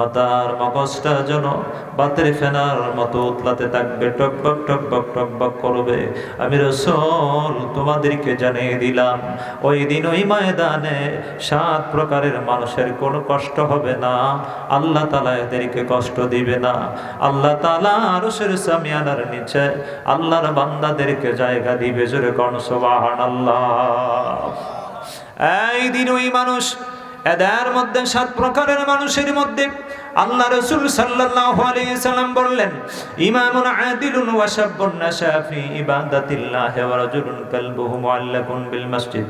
মাতার মগজটা যেন বাতের ফেনার মতো উতলাতে থাকবে টকবক টকবক টকবক করবে। আমি রসল তোমাদেরকে জানিয়ে দিলাম, ওই দিন ওই ময়দানে সাত প্রকারের মানুষের কোনো কষ্ট হবে না। আল্লাহ তালা এদেরকে কষ্ট দিবে না। আল্লাহ তালা আরসের সামিয়ানার নিচে আল্লাহর বান্দাদেরকে জায়গা দিবে। জোরে কর্ণ সোবাহান আল্লাহ এই দিন ওই মানুষ এদের মধ্যে সাত প্রকারের মানুষের মধ্যে আল্লাহ রসুল সাল্লাল্লাহু আলাইহি বললেন, ইমামুন আদিলুন ওয়া শাবুন নাশা ফি ইবাদাতিল্লাহ ওয়া রাজুলুন কালবুহু মুআল্লাকুন বিল মসজিদ।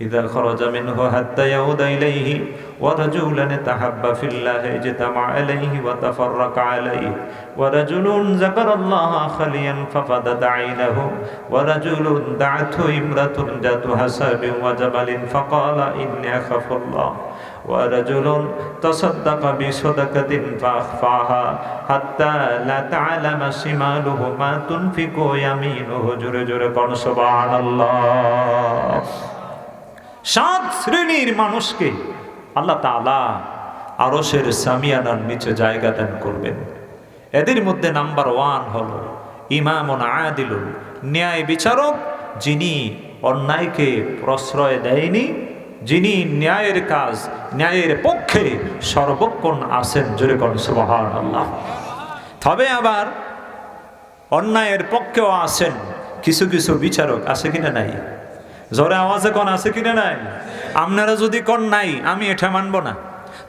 إذا خرج منه حتى يعود إليه ورجلان تحب في الله اجتمع عليه وتفرق عليه ورجل ذكر الله خليا ففدت عينه ورجل دعته امرأة ذات حسب وجبل فقال إني أخاف الله ورجل تصدق بصدقة فأخفاها حتى لا تعلم شماله ما تنفق يمينه جر جر قل سبحان الله সাত শ্রেণির মানুষকে আল্লাহ তালা আরসের সামিয়ানার নিচে জায়গা দান করবেন। এদের মধ্যে নাম্বার ওয়ান হল ইমামন আয়াদিলুল ন্যায় বিচারক, যিনি অন্যায়কে প্রশ্রয় দেয়নি, যিনি ন্যায়ের কাজ, ন্যায়ের পক্ষে সর্বক্ষণ আসেন জোরে করেন সুবহান আল্লাহ তবে আবার অন্যায়ের পক্ষেও আসেন কিছু কিছু বিচারক আছে কিনা নাই? জোরে আওয়াজে কোন আছে কিনা নাই? আপনারা যদি কন নাই, আমি এটা মানব না।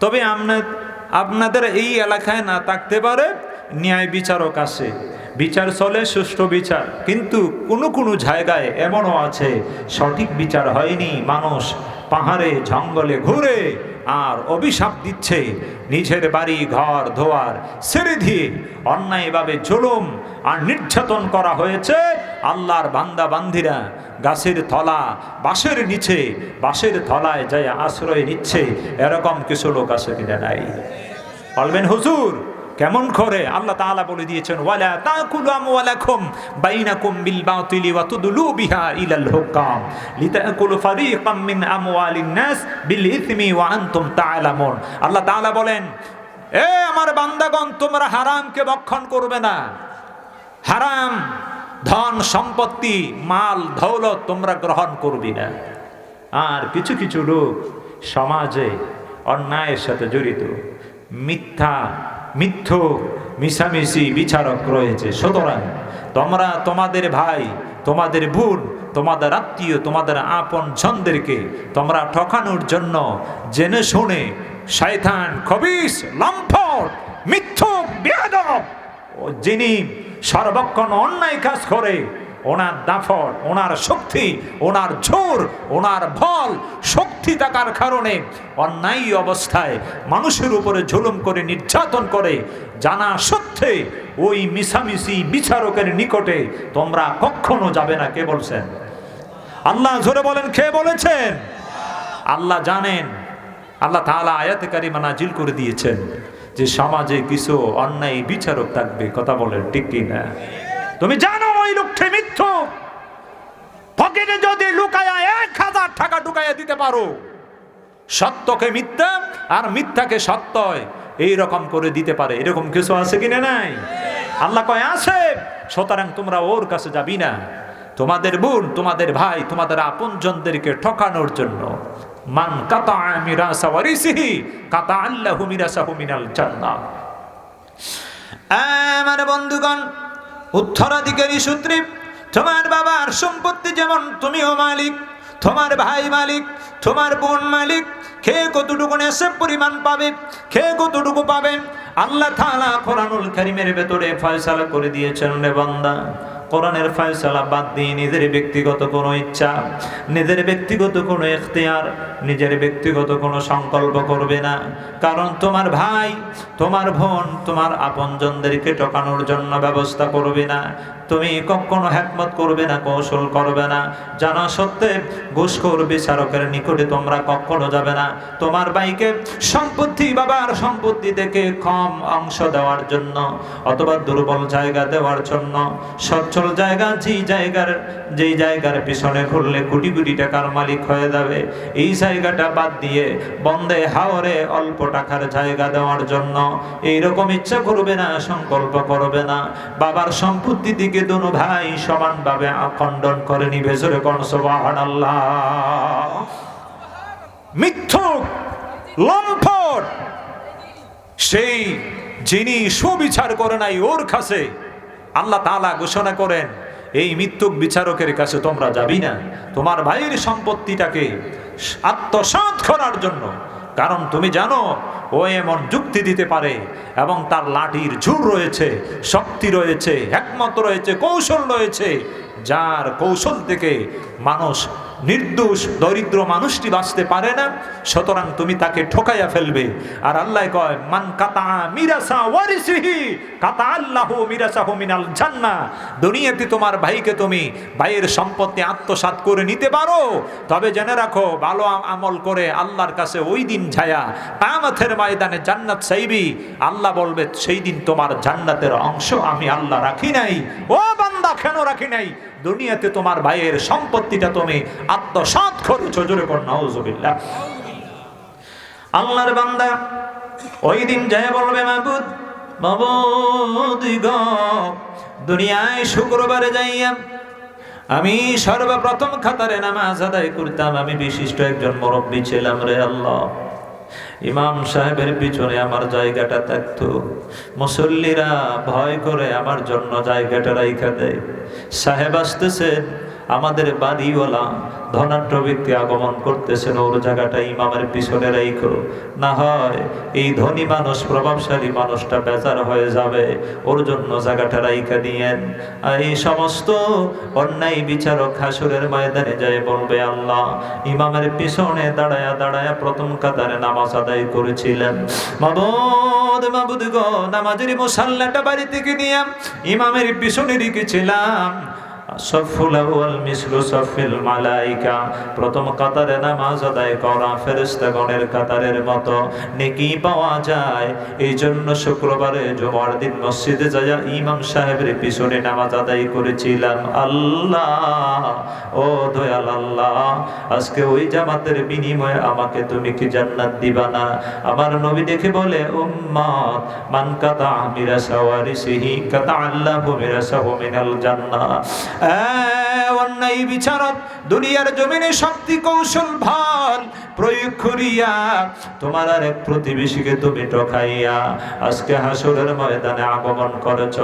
তবে আপনার আপনাদের এই এলাকায় না থাকতে পারে ন্যায় বিচারক আছে। বিচার চলে, সুষ্ঠু বিচার। কিন্তু কোনো কোনো জায়গায় এমনও আছে, সঠিক বিচার হয়নি। মানুষ পাহাড়ে, জঙ্গলে ঘুরে আর অভিশাপ দিচ্ছে। নিজের বাড়ি, ঘর ধোয়ার ছেড়ে দিয়ে অন্যায়ভাবে জুলুম আর নির্যাতন করা হয়েছে। আল্লাহর বান্দা বান্দিরা গাছের থলা বাঁশের নিচে, বাঁশের থলায় যায় আশ্রয় নিচ্ছে। এরকম কিছু লোক আছে কিনা নাই? বলবেন, হুজুর কেমন করে আল্লাহ তাআলা বলে দিয়েছেন, ওয়ালা তাকুলু আমওয়ালাকুম বাইনাকুম বিল বাতিলি ওয়া তুদলু বিহা ইলাল হুকাম। লিতাকুলু ফারিকাম মিন আমওয়ালিন নাস বিল ইথমি ওয়া আনতুম তাআলামুন। আল্লাহ তাআলা বলেন, এ আমার বান্দাগণ, তোমরা হারামকে ভক্ষণ করবে না। হারাম, ধন, সম্পত্তি, মাল, দৌলত তোমরা গ্রহণ করবি না। আর কিছু কিছু লোক সমাজে অন্যায়ের সাথে জড়িত, মিথ্যা মিথ্য, মিশামিশি বিচারক রয়েছে। সুতরাং তোমরা তোমাদের ভাই, তোমাদের বোন, তোমাদের আত্মীয়, তোমাদের আপন ছন্দেরকে তোমরা ঠকানোর জন্য জেনে শুনে শয়তান খবিস, লম্ফট, মিথ্য ও যিনি সর্বক্ষণ অন্যায় কাজ করে ওনার দাফর ওনার শক্তি, ওনার জোর, ওনার বল, শক্তি থাকার কারণে অন্যায় অবস্থায় মানুষের উপরে ঝুলুম করে, নির্যাতন করে, জানা সত্ত্বে ওই মিশামিশি বিচারকের নিকটে তোমরা কখনো যাবে না, কে বলছেন? আল্লাহ জোরে বলেন, কে বলেছেন? আল্লাহ জানেন, আল্লাহ তাআলা আয়াতে কারিমা নাজিল করে দিয়েছেন যে সমাজে কিছু অন্যায় বিচারক থাকবে, কথা বলেন, ঠিক কি না তুমি জানো ওই লোককে মিথ্যু। পকেটে যদি লুকায়া এক হাজার টাকা ঢুকাইয়া দিতে পারো, সত্যকে মিথ্যা আর মিথ্যাকে সত্যয় এই রকম করে দিতে পারে। এরকম কিছু আছে কিনা নাই? আল্লাহ কয়, আছে। সুতরাং তোমরা ওর কাছে যাবি না। তোমাদের বোন, তোমাদের ভাই, তোমাদের আপনজনদেরকে ঠকানোর জন্য। মান কাতা মিরাসা ওয়ারিসিহি কাতা আল্লাহু মিরাসাহু মিনাল জান্নাহ। আমার বন্ধুগণ উত্তরাধিকারী সূত্রে, তোমার বাবার সম্পত্তি যেমন তুমিও মালিক, তোমার ভাই মালিক, তোমার বোন মালিক খেয়ে কতটুকু নেশে পরিমাণ পাবে খেয়ে কতটুকু পাবেন আল্লাহ তাআলা কোরআনুল কারীমের ভেতরে ফয়সালা করে দিয়েছেন রে বান্দা। কোরআনের ফয়সালা বাদ দিয়ে নিজের ব্যক্তিগত কোনো ইচ্ছা, নিজের ব্যক্তিগত কোনো এখতিয়ার নিজের ব্যক্তিগত কোনো সংকল্প করবে না। কারণ তোমার ভাই, তোমার বোন, তোমার আপনজনদেরকে ঠকানোর জন্য ব্যবস্থা করবে না। তুমি কখনো হ্যাকমত করবে না, কৌশল করবে না। জানা সত্ত্বে ঘুষখোর বিচারকের নিকটে তোমরা কখনো যাবে না। তোমার বাইকে সম্পত্তি, বাবার সম্পত্তি থেকে কম অংশ দেওয়ার জন্য অথবা দুর্বল জায়গা দেওয়ার জন্য। সচ্ছল জায়গা যেই জায়গার যেই জায়গার পিছনে ঘুরলে কোটি কোটি টাকার মালিক হয়ে যাবে। এই জায়গাটা বাদ দিয়ে বন্দে হাওরে অল্প টাকার জায়গা দেওয়ার জন্য। এইরকম ইচ্ছা করবে না, সংকল্প করবে না। বাবার সম্পত্তি দিকে দুনো ভাই সমানভাবে খণ্ডন করে নিবে। জোরে কনসবাহান আল্লাহ মিথ্যুক, লম্পট। সেই যিনি সুবিচার করে নাই, ওর কাছে আল্লাহ তাআলা ঘোষণা করেন, এই মৃত্যুক বিচারকের কাছে তোমরা যাবি না। তোমার ভাইয়ের সম্পত্তিটাকে আত্মসাৎ করার জন্য। কারণ তুমি জানো ও এমন যুক্তি দিতে পারে এবং তার লাঠির ঝুর রয়েছে, শক্তি রয়েছে, একমত রয়েছে, কৌশল রয়েছে, যার কৌশল থেকে মানুষ নির্দোষ, দরিদ্র মানুষটি বাঁচতে পারে না, সুতরাং তুমি তাকে ঠকাইয়া ফেলবে। আর আল্লাহ কয়, মান কাতা মিরাসা ওয়ারিসিহি, কাতা আল্লাহু মিরাসাহু মিনাল জান্নাহ। দুনিয়াতে তোমার ভাইকে তুমি ভাইয়ের সম্পত্তি আত্মসাৎ করে নিতে পারো। তবে জেনে রাখো, ভালো আম- আমল করে আল্লাহর কাছে ওই দিন ছায়া কায়ামতের ময়দানে জান্নাত চাইবি। আল্লাহ বলবে, সেই দিন তোমার জান্নাতের অংশ আমি আল্লাহ রাখি নাই। ও বান্দা, কেন রাখি নাই? দুনিয়াতে তোমার ভাইয়ের সম্পত্তিটা তুমি আত্মসাৎ করেছ, জোরে কর নাউজুবিল্লাহ। আল্লাহর বান্দা ওই দিন যায় বলবে, মাবুদ মাবুদ গো, দুনিয়ায় শুক্রবারে যাইয়া আমি সর্বপ্রথম খাতারে নামাজ আদায় করতাম। আমি বিশিষ্ট একজন মুরব্বী ছিলাম রে আল্লাহ। ইমাম সাহেবের পিছনে আমার জায়গাটা থাকতো। মুসল্লিরা ভয় করে আমার জন্য জায়গাটা রাইখা দেয়। সাহেব আসতেছেন আমাদের বাড়িওয়ালা ধনাঢ্য ব্যক্তি আগমন করতেছেন ওর জায়গাটা ইমামের পিছনে রাইখো না হয় এই ধনী মানুষ, প্রভাবশালী মানুষটা বেজার হয়ে যাবে, ওর জন্য জায়গাটা রাইখা দিয়েন আর এই সমস্ত অন্যায় বিচারক হাসুরের ময়দানে যায় বলবে, আল্লাহ, ইমামের পিছনে দাঁড়ায়া দাঁড়ায়া প্রথম কাতারে নামাজ আদায় করেছিলেন। মাবুদ মাবুদ গো নামাজের মুসাল্লাটা বাড়ি থেকে নিয়ে ইমামের পিছনে রেখেছিলাম। সফুল আউয়াল মিসলু সফিল মালাইকা। প্রথম কাতারে নামাজ আদায় করা ফেরেশতাগণের কাতারের মতো। নেকি পাওয়া যায়। এই জন্য শুক্রবারে জুমার দিন মসজিদে যাইয়া ইমাম সাহেবের পিছনে নামাজ আদায় করেছিলাম। আল্লাহ, ও আল্লাহ আজকে ওই জামাতের বিনিময়ে আমাকে তুমি কি জান্নাত দিবা না? আমার নবী দেখে বলে, উম্মাত মান কাতা আমিরা সাওয়ারিসিহি কাতা আল্লাহু মিরাসাহু মিনাল জান্নাহ। অন্যায় দুনিয়ার জমিনে শক্তি কৌশল ভালো প্রয়োগ করিয়া, তোমার আর এক প্রতিবেশীকে তুমি ঠকাইয়া, আজকে হাসরের ময়দানে আগমন করেছ।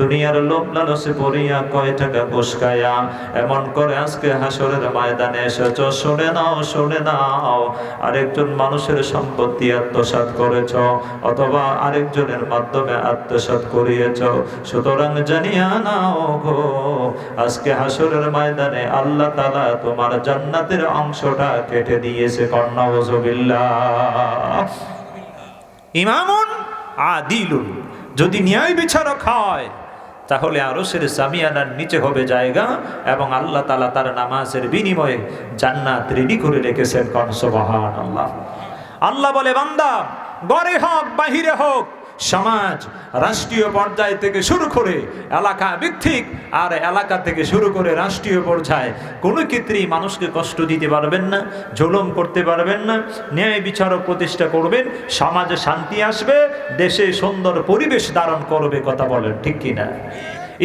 দুনিয়ার লোভ লালসে পড়িয়া কয় টাকা ঘুষকাইয়া এমন করে আজকে হাসরের ময়দানে এসেছ। শুনে নাও শুনে নাও, আরেকজন মানুষের সম্পত্তি আত্মসাৎ করেছ, অথবা আরেকজনের মাধ্যমে আত্মসাৎ করিয়েছ। সুতরাং জানিয়া নাও গো, আজকে হাসরের ময়দানে আল্লাহ তালা তোমার জান্নাতের অংশটা কেটে দিয়েছে। ইমামুন আদিলুন। যদি ন্যায় বিচারক হয়, তাহলে আরও সের জামিয়ানার নিচে হবে জায়গা এবং আল্লাহ তালা তার নামাজের বিনিময়ে জান্নাত রেডি করে রেখেছেন কনসবাহান আল্লাহ আল্লাহ বলে, বান্দা গড়ে হোক, বাহিরে হোক সমাজ রাষ্ট্রীয় পর্যায় থেকে শুরু করে এলাকা ভিত্তিক আর এলাকা থেকে শুরু করে রাষ্ট্রীয় পর্যায়ে, কোনো ক্ষেত্রেই মানুষকে কষ্ট দিতে পারবেন না, জুলুম করতে পারবেন না, ন্যায় বিচারক প্রতিষ্ঠা করবেন, সমাজে শান্তি আসবে, দেশে সুন্দর পরিবেশ ধারণ করবে, কথা বলেন ঠিক কিনা?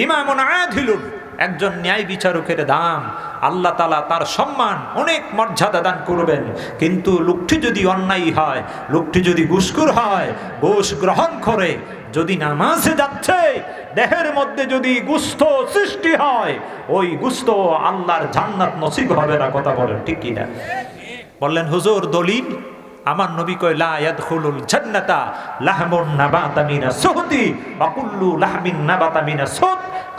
ইমামুন আদিলুন একজন ন্যায় বিচারকের দাম আল্লাহ তালা তার সম্মান অনেক মর্যাদা দান করবেন। কিন্তু লোকটি যদি অন্যায় হয়, লোকটি যদি ঘুষখোর হয়, ঘুষ গ্রহণ করে, যদি নামাজে যাচ্ছে, দেহের মধ্যে যদি গুস্ত সৃষ্টি হয়, ওই গুস্ত আল্লাহর জান্নাত নসিব হবে না, কথা বলেন, ঠিক কিনা? বললেন, হুজুর, দলিল? আমার নবী কয়, লা ইয়াদখুলুল জান্নাতা লাহমুন নাবাতা মিনা সুহতি, ওয়া লাহমিন মিনা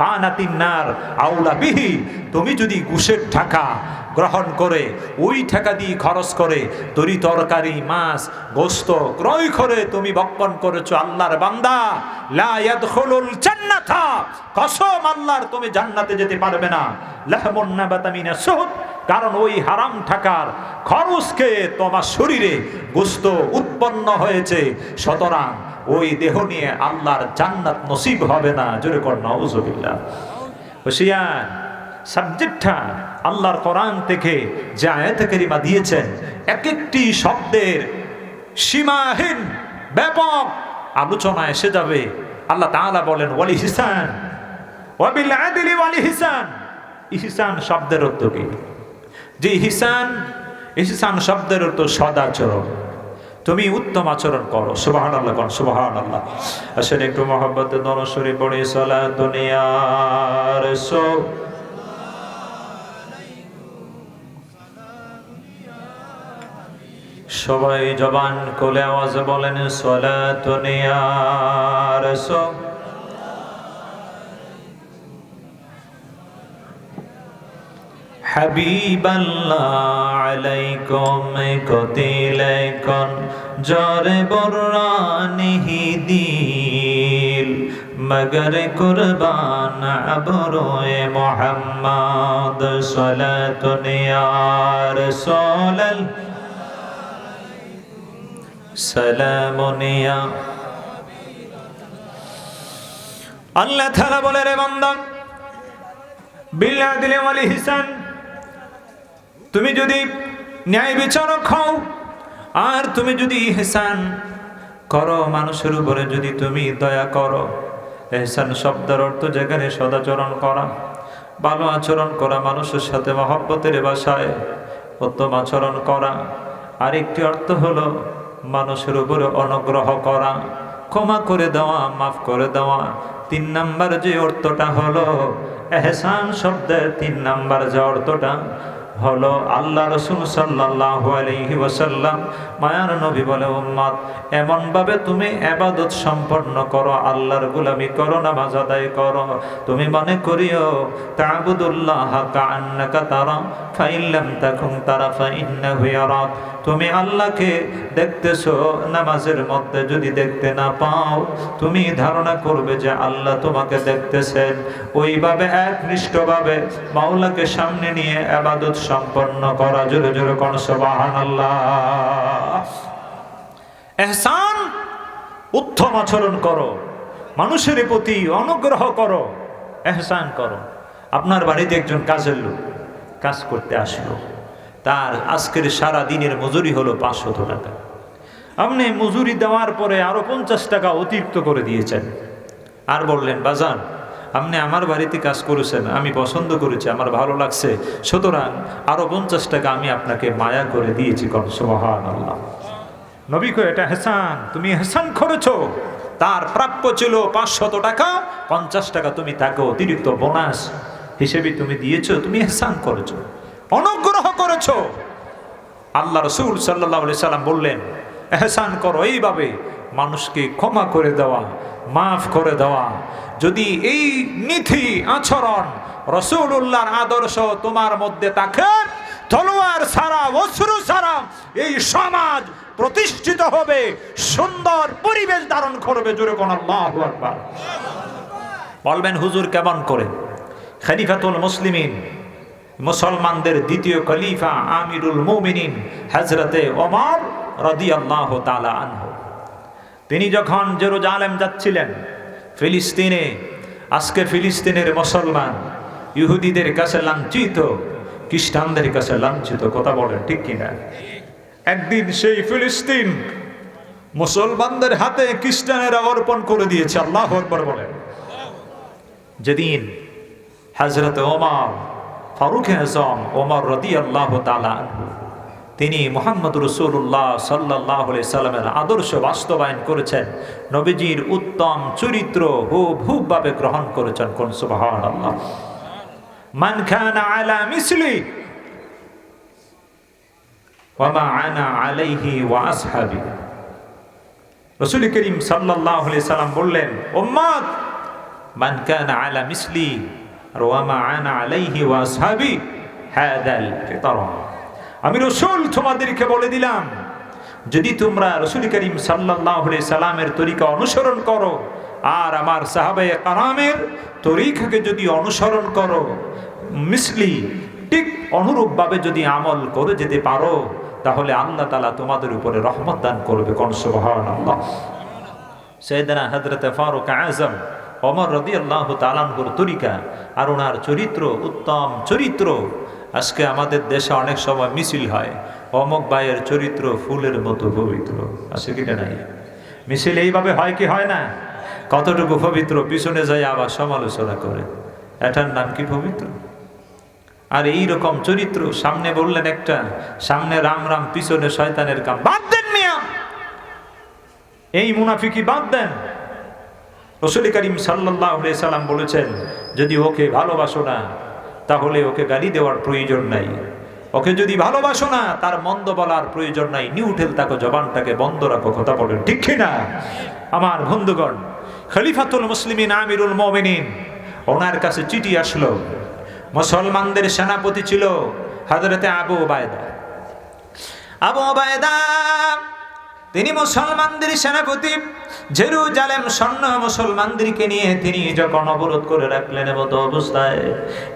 কানাতিন নার আউলা বিহি। তুমি যদি ঘুষের টাকা গ্রহণ করে, ওই টাকা দিয়ে খরচ করে, তরি তরকারি, মাছ, গোস্ত ক্রয় করে তুমি বক্ষণ করেছ আল্লাহর বান্দা, লা ইয়াদখুলুল জান্নাতা। কসম আল্লাহর, তুমি জান্নাতে যেতে পারবে না। লাহমুন নাবাতা মিনাস কারণ ওই হারাম টাকার খরচকে তোমার শরীরে গোস্ত উৎপন্ন হয়েছে। সুতরাং ওই দেহ নিয়ে আল্লাহর জান্নাত নসিব হবে না। জোরে কর হুশিয়ার সাবজেক্টটা আল্লাহর কোরআন থেকে যে আয়াত কারিমা দিয়েছেন এক একটি শব্দের সীমাহীন ব্যাপক আলোচনা এসে যাবে। আল্লাহ তাআলা বলেন, ওয়ালি হিসান ওয়াবিল আদিলি হিসান। ইহসান শব্দের অর্থ কি? যে হিসান, ইহসান শব্দের অর্থ সদাচরণ। তুমি উত্তম আচরণ করো। সুবাহান আল্লাহ করো সুবাহান আল্লাহ আসলে একটু মহাব্বত নরসরে পড়ে সলা দুনিয়ার সব সবাই জবান কোলে আওয়াজ বলেন, সলা দুনিয়ার সো হাবিবাল্লাহ আলাইকুম, কতিলাইকুন, জরে বরানিহি দিল মগর কুরবান আবরোয়ে মোহাম্মদ সলাতুন ইয়া রাসূলাল। সালামুন ইয়া। আল্লাহ তাআলা বলে, রে বান্দা, বিল্লাহ দিলে ওয়ালি হিসান তুমি যদি ন্যায় বিচারক হও, আর তুমি যদি হেসান করো, মানুষের উপরে যদি তুমি দয়া করো এহসান শব্দের অর্থ যেখানে সদাচরণ করা, ভালো আচরণ করা, মানুষের সাথে মহব্বতের বাসায় উত্তম আচরণ করা। আরেকটি অর্থ হলো মানুষের উপরে অনুগ্রহ করা, ক্ষমা করে দেওয়া, মাফ করে দেওয়া। তিন নাম্বার যে অর্থটা হলো এহসান শব্দের তিন নাম্বার যে অর্থটা হলো আল্লাহ রসুল সাল্লাহ মায়ার নবী বলে উম্মাদ এমনভাবে তুমি এবাদত সম্পন্ন করো, আল্লাহর গুলামি করো, নামাজ আদায় করো। তুমি মনে করিও, তাবুদুল্লাহ কান্নাকা তারা ফাইল্লাম তখন তারা ফাইন্না হুয়ারাত তুমি আল্লাহকে দেখতেছো, নামাজের মধ্যে যদি দেখতে না পাও, তুমি ধারণা করবে যে আল্লাহ তোমাকে দেখতেছেন। ওইভাবে একনিষ্ঠভাবে মাওলাকে সামনে নিয়ে আবাদত সম্পন্ন করা, জোরে জোরে কোন সবাহান আল্লাহ এহসান, উত্তম আচরণ করো, মানুষের প্রতি অনুগ্রহ করো, এহসান করো। আপনার বাড়িতে একজন কাজের লোক কাজ করতে আসলো। তার আজকের সারা দিনের মজুরি হলো পাঁচশত টাকা। আপনি মজুরি দেওয়ার পরে আরও পঞ্চাশ টাকা অতিরিক্ত করে দিয়েছেন। আর বললেন, বাজান, আপনি আমার বাড়িতে কাজ করেছেন, আমি পছন্দ করেছি, আমার ভালো লাগছে। সুতরাং আরও পঞ্চাশ টাকা আমি আপনাকে মায়া করে দিয়েছি। সোহান আল্লাহ নবী কো এটা হেসান, তুমি হেসান করেছ। তার প্রাপ্য ছিল পাঁচশত টাকা, পঞ্চাশ টাকা তুমি তাকে অতিরিক্ত বোনাস হিসেবে তুমি দিয়েছ, তুমি হেসান করেছ। অনুগ্রহ করেছ। আল্লাহ রসুল সাল্লাহ সাল্লাম বললেন, এহসান করো, এইভাবে মানুষকে ক্ষমা করে দেওয়া, মাফ করে দেওয়া। যদি এই নীতি আচরণ রসুল্লাহর আদর্শ তোমার মধ্যে থাকে, তলোয়ার সারা অশ্রু সারা এই সমাজ প্রতিষ্ঠিত হবে, সুন্দর পরিবেশ ধারণ করবে জোরে কোন বলবেন, হুজুর কেমন করে? খলিফাতুল মুসলিমিন মুসলমানদের দ্বিতীয় খলিফা আমিরুল মুমিনিন হজরতে ওমর রদিয়াল্লাহ তালা আনহু। তিনি যখন জেরুজালেম যাচ্ছিলেন, ফিলিস্তিনে, আজকে ফিলিস্তিনের মুসলমান, ইহুদিদের কাছে লাঞ্ছিত, খ্রিস্টানদের কাছে লাঞ্ছিত, কথা বলেন ঠিক কিনা? একদিন সেই ফিলিস্তিন মুসলমানদের হাতে খ্রিস্টানেরা অর্পণ করে দিয়েছে, আল্লাহ বলেন। যেদিন হাজরত ওমর ফারুক আজম ওমর রদি আল্লাহ তালা তিনি মোহাম্মদ রসুল্লাহ সাল্লাহ সাল্লামের আদর্শ বাস্তবায়ন করেছেন। নবীজির উত্তম চরিত্র হু ভূভাবে গ্রহণ করেছেন। কোন আসহাবি। রসুল করিম সাল্লাহ সাল্লাম বললেন ওম্মাদ মান কানা আলা মিসলি আমি রসুল তোমাদেরকে বলে দিলাম, যদি তোমরা রসুল করিম সাল্লামের তরিকা অনুসরণ করো, আর আমার সাহাবে কারামের তরিকাকে যদি অনুসরণ করো, মিসলি ঠিক অনুরূপভাবে যদি আমল করে যেতে পারো, তাহলে আল্লাহ তালা তোমাদের উপরে রহমত দান করবে, কোন সুবহান আল্লাহ সৈয়দনা হজরত ফারুক আজম অমর রদি আল্লাহ তালানহুর তরিকা আর ওনার চরিত্র উত্তম চরিত্র। আজকে আমাদের দেশে অনেক সময় মিছিল হয়। অমক ভাইয়ের চরিত্র ফুলের মতো পবিত্র। আছে কিনা নাই? মিছিল এইভাবে হয় কি হয় না? কতটুকু পবিত্র, পিছনে যায় আবার সমালোচনা করে। এটার নাম কি পবিত্র? আর এই রকম চরিত্র, সামনে বললেন একটা, সামনে রাম রাম, পিছনে শয়তানের কাম। বাদ দেন মিয়া! এই মুনাফিকি বাদ দেন। রসুল করিম সাল্লাহ সাল্লাম বলেছেন, যদি ওকে ভালোবাসো না, তাহলে ওকে গালি দেওয়ার প্রয়োজন নাই। ওকে যদি ভালোবাসো না, তার মন্দ বলার প্রয়োজন নাই। নিউটেল তাকে জবানটাকে বন্ধ রাখো, কথা বলেন, ঠিক না? আমার বন্ধুগণ, খলিফাতুল মুসলিমিন আমিরুল মোমিনিন, ওনার কাছে চিঠি আসলো। মুসলমানদের সেনাপতি ছিল হাজরতে আবু ওবায়দা আবু ওবায়দা তিনি মুসলমানদের সেনাপতি। জেরুজালেম স্বর্ণ মুসলমানদেরকে নিয়ে তিনি যখন অবরোধ করে রাখলেন মতো অবস্থায়,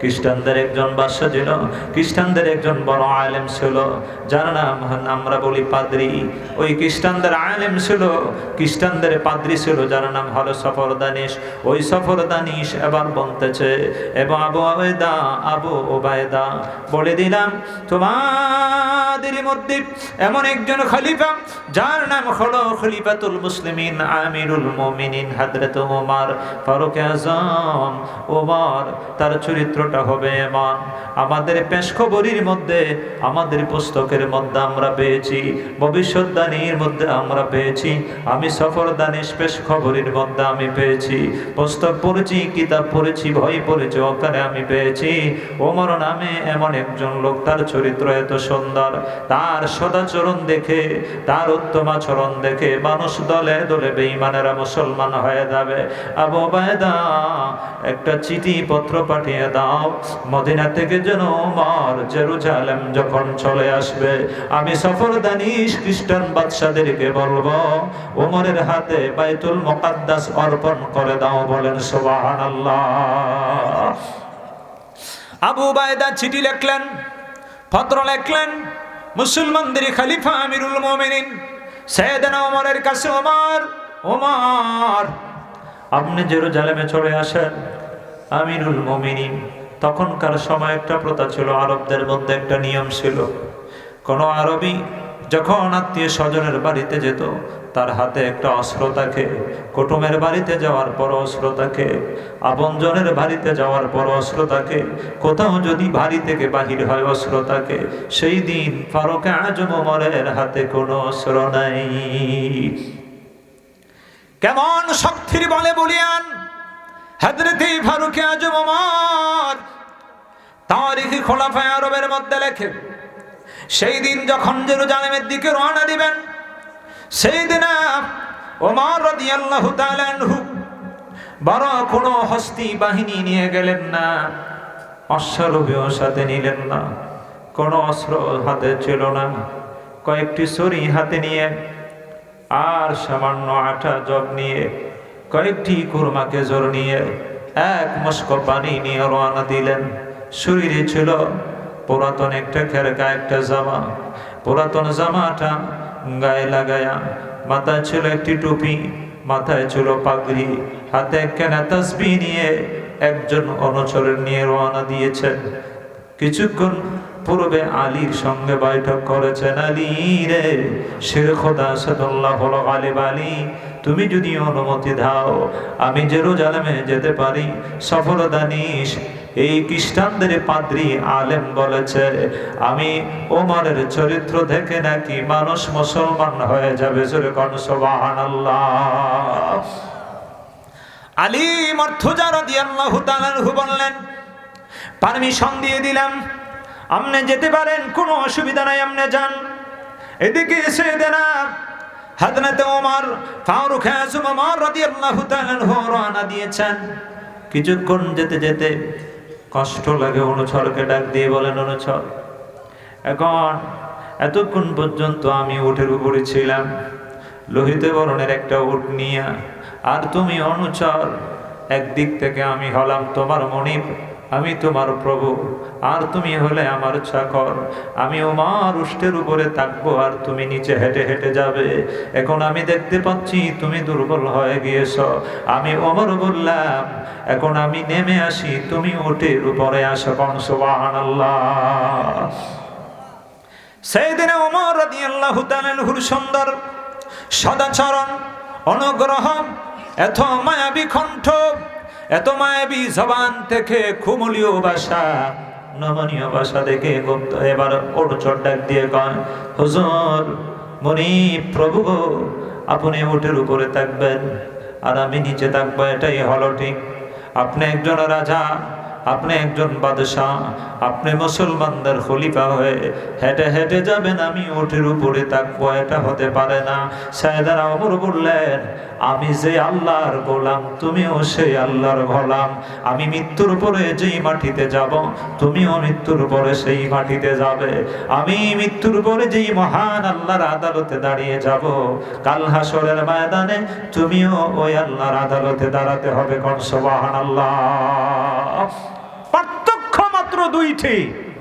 খ্রিস্টানদের একজন বাদশা ছিল, খ্রিস্টানদের একজন বড় আলেম ছিল, যার নাম আমরা বলি পাদ্রি। ওই খ্রিস্টানদের আলেম ছিল, খ্রিস্টানদের পাদ্রি ছিল, যার নাম হলো সফর দানিশ ওই সফর দানিশ এবার বলতেছে এবং আবু আবেদা, আবু ওবায়দা, বলে দিলাম, তোমাদের মধ্যে এমন একজন খলিফা, যার নাম হলো খলিফাতুল মুসলিমিন আমিরুল মুমিনিন হযরত ওমর, ফারুক আজম, ওমর, তার চরিত্রটা হবে এমন। আমাদের পেশখবরির মধ্যে, আমাদের পুস্তকের মধ্যে আমরা পেয়েছি ভবিষ্যৎদানির মধ্যে আমরা পেয়েছি, আমি সফর দানিশ পেশখবরির মধ্যে আমি পেয়েছি, পুস্তক পড়েছি, কিতাব পড়েছি ভয় পড়েছি ওখানে আমি পেয়েছি। ওমর নামে এমন একজন লোক, তার চরিত্র এত সুন্দর, তার সদাচরণ দেখে, তার উত্তম আচরণ দেখে মানুষ দলে দলে বেঈমানেরা মুসলমান হয়ে যাবে। আবু বায়দা একটা চিঠি পত্র পাঠিয়ে দাও। মদিনা থেকে যেন ওমর জেরুজালেম যখন চলে আসবে, আমি সফর দানিশ খ্রিস্টান বাদশাদেরকে বলব ওমরের হাতে বাইতুল মুকাদ্দাস অর্পণ করে দাও বলেন সুবহানাল্লাহ। আবু বায়দা চিঠি লিখলেন, পত্র লিখলেন, মুসলমানদের খলিফা আমিরুল মোমিনিন সৈয়দনা ওমরের কাছে ওমর ওমর। আপনি জেরুজালেমে চলে আসেন, আমিরুল মমিনিন। তখনকার সময় একটা প্রথা ছিল, আরবদের মধ্যে একটা নিয়ম ছিল। কোনো আরবি যখন আত্মীয় স্বজনের বাড়িতে যেত তার হাতে একটা অস্ত্র থাকে কুটুমের বাড়িতে যাওয়ার পর অস্ত্র থাকে আপনজনের বাড়িতে যাওয়ার পর অস্ত্র থাকে কোথাও যদি বাড়ি থেকে বাহির হয় অস্ত্র থাকে সেই দিন ফারুক আজম ওমরের হাতে কোনো অস্ত্র নাই। কেমন শক্তির বলে বলিয়ান হাজরতে ফারুক আজম ওমর তারিখি খোলাফায় আরবের মধ্যে লেখে, সেই দিন যখন জেরুজালেমের দিকে রওনা দিবেন সেই দিন ওমর রাদিয়াল্লাহু তাআলা বড় কোনো হস্তি বাহিনী নিয়ে গেলেন না অশ্বারোহীও সাথে নিলেন না, কোনো অস্ত্র হাতে ছিল না, কয়েকটি ছড়ি হাতে নিয়ে, আর সামান্য আঠা জব নিয়ে, কয়েকটি কুরমাকে জোর নিয়ে, এক মস্ক পানি নিয়ে রওনা দিলেন। শরীরে ছিল পুরাতন একটা খেরকা, একটা জামা পুরাতন জামাটা গায়ে লাগায়া, মাথায় ছিল একটি টুপি, মাথায় ছিল পাগড়ি, হাতে একখানা তসবি নিয়ে একজন অনুচরের নিয়ে রওনা দিয়েছেন। কিছুক্ষণ পূর্বে আলীর সঙ্গে বৈঠক করেছেন, আলী রে, শের খোদা সাদুল্লাহ হল গালিব আলী, তুমি যদি অনুমতি দাও, আমি জেরুজালেমে যেতে পারি সফর দানিস এই খ্রিস্টানদের পাদ্রি আলেম বলেছে, আমি ওমরের চরিত্র দেখে নাকি মানুষ মুসলমান হয়ে যাবে? যেরকম সোবাহান আলী মর্থুজা রাদিয়াল্লাহু তাআলাহু বললেন, পারমিশন দিয়ে দিলাম। আপনি যেতে পারেন, কোনো অসুবিধা নাই, আপনি যান। এদিকে এসে দেনা হাজরতে ওমর, ফারুক আজম ওমর রাদিয়াল্লাহু তাআলা রওনা দিয়েছেন। কিছুক্ষণ যেতে যেতে কষ্ট লাগে অনুচরকে ডাক দিয়ে বলেন, অনুচর, এখন এতক্ষণ পর্যন্ত আমি উঠের উপরে ছিলাম। লোহিত বরণের একটা উট নিয়ে, আর তুমি অনুচর, একদিক থেকে আমি হলাম তোমার মনিব। আমি তোমার প্রভু, আর তুমি হলে আমার চাকর। আমি ওমার উষ্টের উপরে থাকব, আর তুমি নিচে হেঁটে হেঁটে যাবে। এখন আমি দেখতে পাচ্ছি তুমি দুর্বল হয়ে গিয়েছ। আমি ওমর বললাম, এখন আমি নেমে আসি, তুমি উটের উপরে আসো কন, সুবহানাল্লাহ। সেই দিনে ওমর রাদিয়াল্লাহু তাআলার সুন্দর সদাচরণ, অনুগ্রহ, এত মায়াবী কণ্ঠ এত মায়াবী জবান থেকে খুমলীয় ভাষা, নমনীয় ভাষা দেখে গুপ্ত এবার ওটচট ডাক দিয়ে কন হুজুর মনি প্রভু আপনি উটের উপরে থাকবেন আর আমি নিচে থাকব, এটাই হলো ঠিক। আপনি একজন রাজা আপনি একজন বাদশাহ, আপনি মুসলমানদের খলিফা হয়ে হেঁটে হেঁটে যাবেন, আমি ওঠের উপরে থাকব এটা হতে পারে না। সাহেদারা অমর বললেন, আমি যে আল্লাহর গোলাম, তুমিও সেই আল্লাহর গোলাম। আমি মৃত্যুর পরে যেই মাটিতে যাব, তুমিও মৃত্যুর পরে সেই মাটিতে যাবে। আমি মৃত্যুর পরে যেই মহান আল্লাহর আদালতে দাঁড়িয়ে যাব, কাল হাসরের ময়দানে তুমিও ওই আল্লাহর আদালতে দাঁড়াতে হবে কোন সুবহান আল্লাহ দুইটি।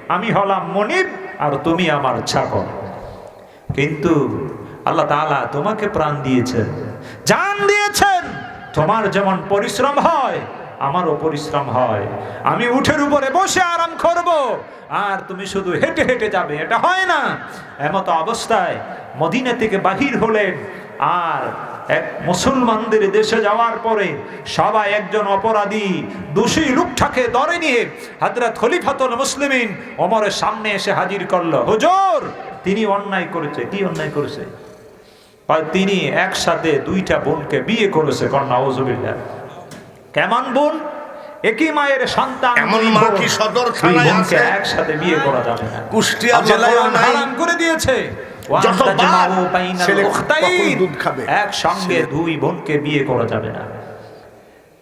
আমি হলাম মনিব আর তুমি আমার চাকর কিন্তু আল্লাহ তাআলা তোমাকে প্রাণ দিয়েছেন। জান দিয়েছেন, তোমার যেমন পরিশ্রম হয়, আমারও পরিশ্রম হয়। আমি উঠের উপরে বসে আরাম করব, আর তুমি শুধু হেঁটে হেঁটে যাবে, এটা হয় না। এমত অবস্থায় মদিনা থেকে বাহির হলেন, আর মুসলমানদের দেশে যাওয়ার পরে সবাই একজন অপরাধী দোষী লোকটাকে ধরে নিয়ে হাজরত খলিফাতুল মুসলিমিন ওমরের সামনে এসে হাজির করল। হুজুর তিনি অন্যায় করেছে। কি অন্যায় করেছে? তিনি একসাথে দুইটা বোনকে বিয়ে করেছে। কন্যা ওজুবিল্লা কেমন বোন? একই মায়ের সন্তান এমন মা কি সদর থানায় আছে? একসাথে বিয়ে করা যাবে না। কুষ্টিয়া। হারাম করে দিয়েছে দুধ খাবে? একসঙ্গে দুই বোনকে বিয়ে করা যাবে না।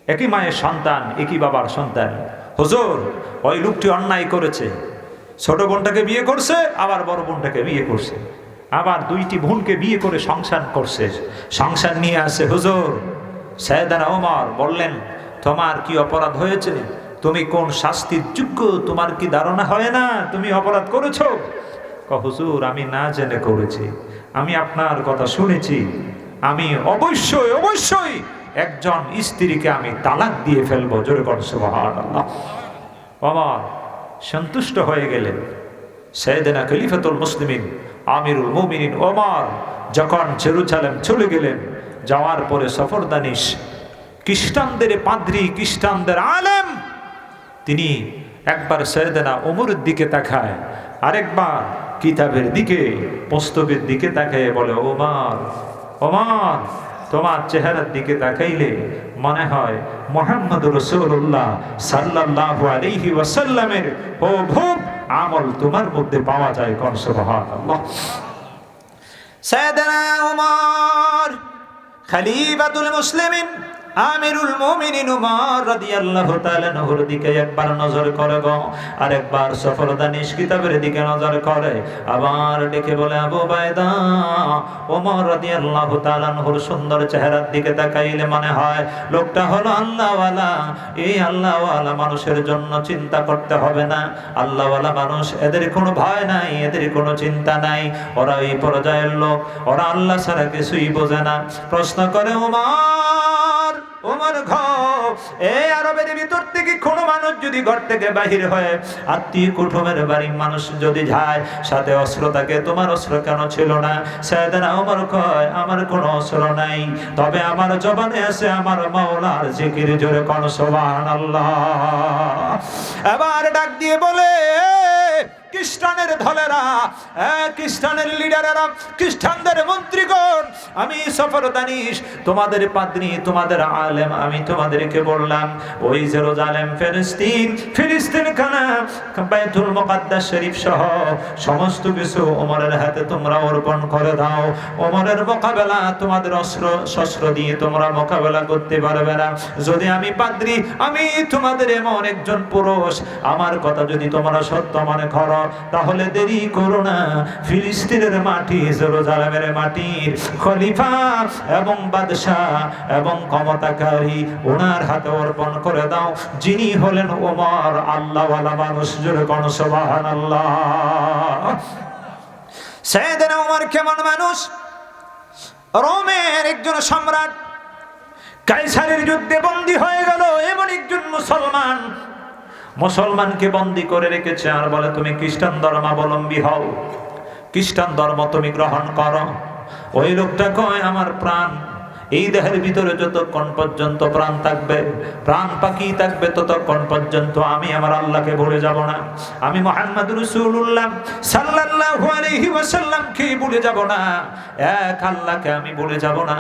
একই মায়ের সন্তান একই বাবার সন্তান। হুজুর ওই লোকটি অন্যায় করেছে। ছোট বোনটাকে বিয়ে করছে আবার বড় বোনটাকে বিয়ে করছে। আবার দুইটি বোনকে বিয়ে করে সংসার করছে। সংসার নিয়ে আসে হুজুর। সৈয়দানা ওমর বললেন তোমার কি অপরাধ হয়েছে? তুমি কোন শাস্তির যোগ্য? তোমার কি ধারণা হয় না? তুমি অপরাধ করেছ? হুজুর, আমি না জেনে করেছি। আমি আপনার কথা শুনেছি। আমি অবশ্যই অবশ্যই একজন স্ত্রীকে আমি তালাক দিয়ে ফেলব। জোরে কর সুবহানাল্লাহ। ওমর সন্তুষ্ট হয়ে গেলেন। সৈয়দনা খলিফাতুল মুসলিমিন, আমিরুল মুমিনিন ওমর যখন জেরুজালেম চলে গেলেন, যাওয়ার পরে সফর দানিশ খ্রিস্টানদের পাদ্রি, খ্রিস্টানদের আলেম, তিনি একবার সৈয়দনা ওমরের দিকে তাকায়। আরেকবার কিতাবের দিকে, পুস্তকের দিকে তাকায় বলে, ওমার ওমার, তোমার চেহারার দিকে তাকাইলে মনে হয় মোহাম্মদ রসুল্লাহ সাল্লাল্লাহু আলাইহি ওয়াসাল্লামের, ও ভূপ আমল তোমার মধ্যে পাওয়া যায় কোন সুবহানাল্লাহ। সৈয়দনা ওমর, খলিফাতুল মুসলিমিন আমিরুল মুমিনিন উমর রাদিয়াল্লাহু তাআলা নহর দিকে একবার নজর করে গো আর একবার সফর দানিশ কিতাবের দিকে নজর করে। আবার ডেকে বলে, আবু বাইদা ওমর রাদিয়াল্লাহু তাআলা নহর সুন্দর চেহারার দিকে তাকাইলে মনে হয় লোকটা হলো আল্লাহওয়ালা। এই আল্লাহওয়ালা মানুষের জন্য চিন্তা করতে হবে না। আল্লাহওয়ালা মানুষ, এদের কোনো ভয় নাই, এদের কোনো চিন্তা নাই। ওরা এই পর্যায়ের লোক, ওরা আল্লাহ ছাড়া কিছুই বোঝে না। প্রশ্ন করে ওমার ওমর ঘর এই আরবের ভিতর থেকে কোনো মানুষ যদি ঘর থেকে বাহির হয়ে, আত্মীয় কুটুমের মানুষ যদি যায়, সাথে অস্ত্র তোমার অস্ত্র কেন ছিল না? সেদিনা ওমর কয়, আমার কোনো অস্ত্র নাই। তবে আমার জবানে আছে আমার মাওলার জিকির জোরে কোন, সুবহানাল্লাহ। এবার ডাক দিয়ে বলে খ্রিস্টানের ধলেরা এক খ্রিস্টানের লিডারেরা, খ্রিস্টানদের মন্ত্রীগণ, আমি সফর দানিশ, তোমাদের পাদ্রী, তোমাদের আলেম, আমি তোমাদেরকে বললাম, ওই জেরুজালেম, ফিলিস্তিন ফিলিস্তিন খানা, বাইতুল মুকাদ্দাস শরীফ সহ সমস্ত কিছু ওমরের হাতে তোমরা অর্পণ করে দাও। ওমরের মোকাবেলা তোমাদের অস্ত্র, শস্ত্র দিয়ে তোমরা মোকাবেলা করতে পারবে না। যদি আমি পাদ্রী, আমি তোমাদের এমন একজন পুরুষ, আমার কথা যদি তোমরা সত্য মনে করো তাহলে দেরি করো না। ফিলিস্তিনের মাটি মাটির খলিফা এবং বাদশাহ এবং ক্ষমতাকারী ওনার হাতে অর্পণ করে দাও। যিনি হলেন ওমর মানুষ জুড়ে কোন সোবাহান আল্লাহ ওমর কেমন মানুষ? রোমের একজন সম্রাট কাইসারের যুদ্ধে বন্দী হয়ে গেল। এমন একজন মুসলমান মুসলমানকে বন্দি করে রেখেছে আর বলে, তুমি খ্রিস্টান ধর্মাবলম্বী হও। খ্রিস্টান ধর্ম তুমি গ্রহণ করো। ওই লোকটা কয়, আমার প্রাণ এই দেহের ভিতরে যতক্ষণ পর্যন্ত প্রাণ থাকবে, প্রাণ পাখি থাকবে ততক্ষণ পর্যন্ত আমি আমার আল্লাহকে ভুলে যাব না। আমি মোহাম্মদ রসুল্লাহ সাল্লাল্লাহু আলাইহি ভুলে যাব না। এক আল্লাহকে আমি ভুলে যাব না।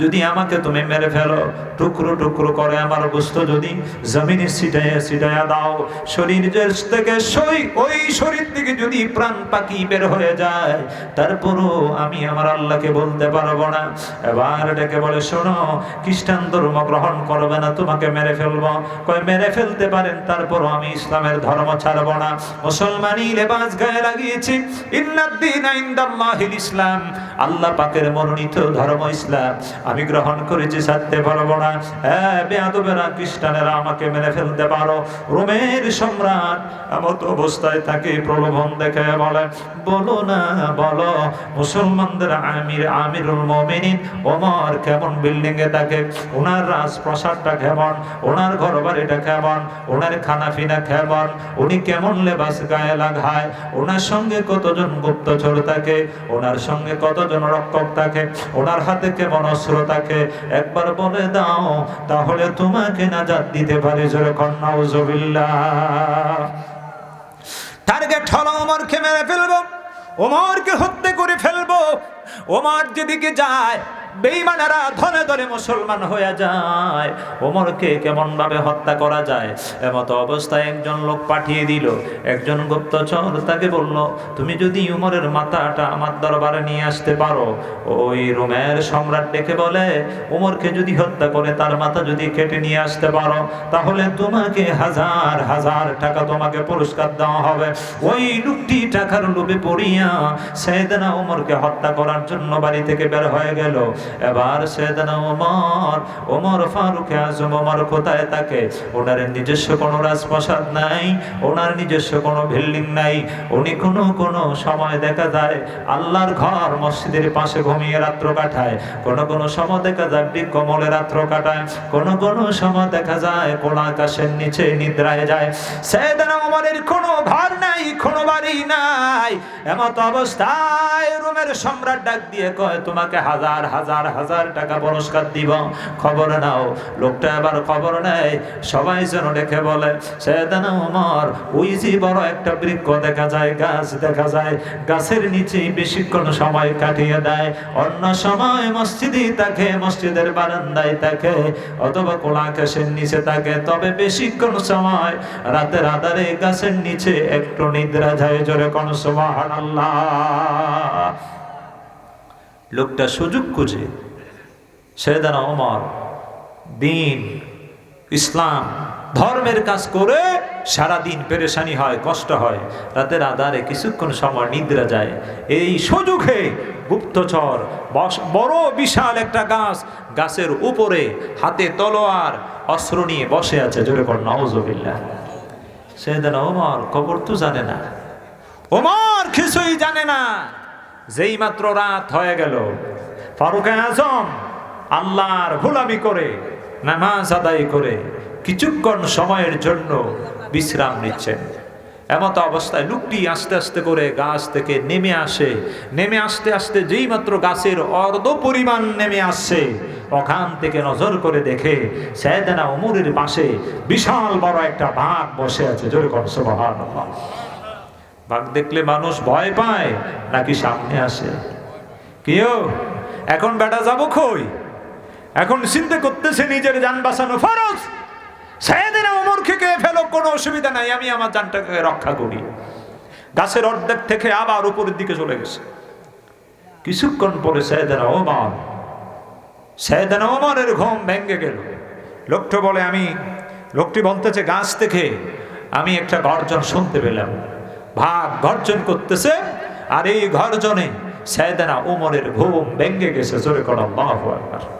যদি আমাকে তুমি মেরে ফেলো, টুকরো টুকরো করে আমার বস্তু যদি জমিনে ছিটাইয়া ছিটাইয়া দাও, শরীর থেকে সই, ওই শরীর থেকে যদি প্রাণ পাখি বের হয়ে যায়, তারপরও আমি আমার আল্লাহকে বলতে পারব না। এবার ডেকে বলে, শোনো, খ্রিস্টান ধর্ম গ্রহণ করবে না, তোমাকে মেরে ফেলব। কয়, মেরে ফেলতে পারেন, তারপরও আমি ইসলামের ধর্ম ছাড়ব না। মুসলমানই লেবাস গায়ে লাগিয়েছি ইসলাম। আল্লাহ পাকের মনোনীত ধর্ম ইসলাম। আমি গ্রহণ করেছি, ছাড়তে পারব না। হ্যাঁ বেয়াদবেরা, খ্রিস্টানেরা আমাকে মেরে ফেলতে পারো। রোমের সম্রাট এমত অবস্থায় তাকে প্রলোভন দেখে বলে, বলো না, বলো, মুসলমানদের আমির, আমিরুল মমিনিন, ওমর কেমন বিল্ডিং এ থাকে? ওনার রাজপ্রসাদটা কেমন? ওনার ঘর বাড়িটা কেমন? ওনার খানা ফিনা কেমন? উনি কেমন লেবাস গায়ে লাগায়? ওনার সঙ্গে কতজন গুপ্তচর থাকে? ওনার সঙ্গে কতজন রক্ষক থাকে? ওনার হাতে কেমন অস্ত্র থাকে? একবার বলে দাও, তাহলে তোমাকে নাজাত দিতে পারে জোরে কন্যাউজবিল্লাহ টার্গেট হলো ওমরকে মেরে ফেলব, ওমরকে হত্যা করে ফেলব। ওমর যেদিকে যায় বেইমানেরা ধনে ধনে মুসলমান হয়ে যায়। ওমরকে কেমন ভাবে হত্যা করা যায়? এমতো অবস্থায় একজন লোক পাঠিয়ে দিল। একজন গুপ্তচর তাকে বলল, তুমি যদি উমরের মাথাটা আমার দরবারে নিয়ে আসতে পারো। ওই রোমের সম্রাট ডেকে বলে, উমরকে যদি হত্যা করে তার মাথা যদি কেটে নিয়ে আসতে পারো, তাহলে তোমাকে হাজার হাজার টাকা তোমাকে পুরস্কার দেওয়া হবে। ওই লোকটি টাকার লোভে পড়িয়া সেদিনা উমরকে হত্যা করার জন্য বাড়ি থেকে বের হয়ে গেল। এবার সেদিনা ওমর ওমর ফারুক আজম ওমর কোথায় থাকে? ওনার নিজস্ব কোনো রাজপ্রাসাদ নাই, ওনার নিজস্ব কোনো বিল্ডিং নাই। উনি কোনো কোনো সময় দেখা যায় আল্লাহর ঘর মসজিদের পাশে ঘুমিয়ে রাত্র কাটায়। কোনো কোনো সময় দেখা যায় কমলে রাত্র কাটায়। কোনো কোনো সময় দেখা যায় কোন আকাশের নিচে নিদ্রায় যায়। সেদিনা ওমরের কোনো ঘর নাই, কোনো বাড়ি নাই। এমত অবস্থায় রুমের সম্রাট ডাক দিয়ে কয়, তোমাকে হাজার হাজার হাজার হাজার টাকা পুরস্কার দিব। খবর নাও, লোকটা এবার খবর নেয়, সবাই যেন ডেকে বলে, সেদানা উমর ওই যে বড় একটা বৃক্ষ দেখা যায়, গাছ দেখা যায়, গাছের নিচে বেশিক্ষণ সময় কাটিয়ে দেয়। অন্য সময় মসজিদে থাকে, মসজিদের বারান্দায় থাকে, অথবা কোলা আকাশের নিচে থাকে, তবে বেশিক্ষণ সময় রাতের আধারে গাছের নিচে একটু নিদ্রা যায়, জোরে কোন সময় আল্লাহ লোকটা সুযোগ খুঁজে। সেদানা ওমর, দিন, ইসলাম, ধর্মের কাজ করে সারা দিন পেরেশানি হয়, কষ্ট হয়। রাতের আধারে কিছুক্ষণ সময় নিদ্রা যায়। এই সুযোগে গুপ্তচর বড় বিশাল একটা গাছ, গাছের উপরে হাতে তলোয়ার, অস্ত্র নিয়ে বসে আছে, জোরে কর নওজবিল্লা সেদিন ওমর খবর তো জানে না। ওমর কিছুই জানে না। যেই মাত্র রাত হয়ে গেল। ফারুক আজম আল্লাহর গোলামি করে, নামাজ আদায় করে কিছুক্ষণ সময়ের জন্য বিশ্রাম নিচ্ছেন। এমত অবস্থায় লোকটি আস্তে আস্তে করে গাছ থেকে নেমে আসে। নেমে আসতে আসতে যেই মাত্র গাছের অর্ধ পরিমাণ নেমে আসছে, ওখান থেকে নজর করে দেখে সৈয়দনা উমরের পাশে বিশাল বড় একটা বাঘ বসে আছে। জোরে সুবহানাল্লাহ। বাঘ দেখলে মানুষ ভয় পায়, নাকি সামনে আসে? কেউ? এখন বেটা যাব কই? এখন চিন্তা করতেছে নিজের যান বাঁচানো ফরজ। সাইয়েদের ওমর খেকে ফেলো, কোনো অসুবিধা নাই, আমি আমার যানটাকে রক্ষা করি। গাছের অর্ধেক থেকে আবার উপরের দিকে চলে গেছে। কিছুক্ষণ পরে সাইয়েদের ওমর সাইয়েদের ওমরের ঘুম ভেঙে গেল। লোকটা বলে, আমি, লোকটি বলতেছে গাছ থেকে আমি একটা গর্জন শুনতে পেলাম। ভাগ গর্জন করতেছে, আর এই গর্জনে সাইয়েদানা উমরের ঘুম ভেঙে গেছে। জোরে করা, আল্লাহু আকবার।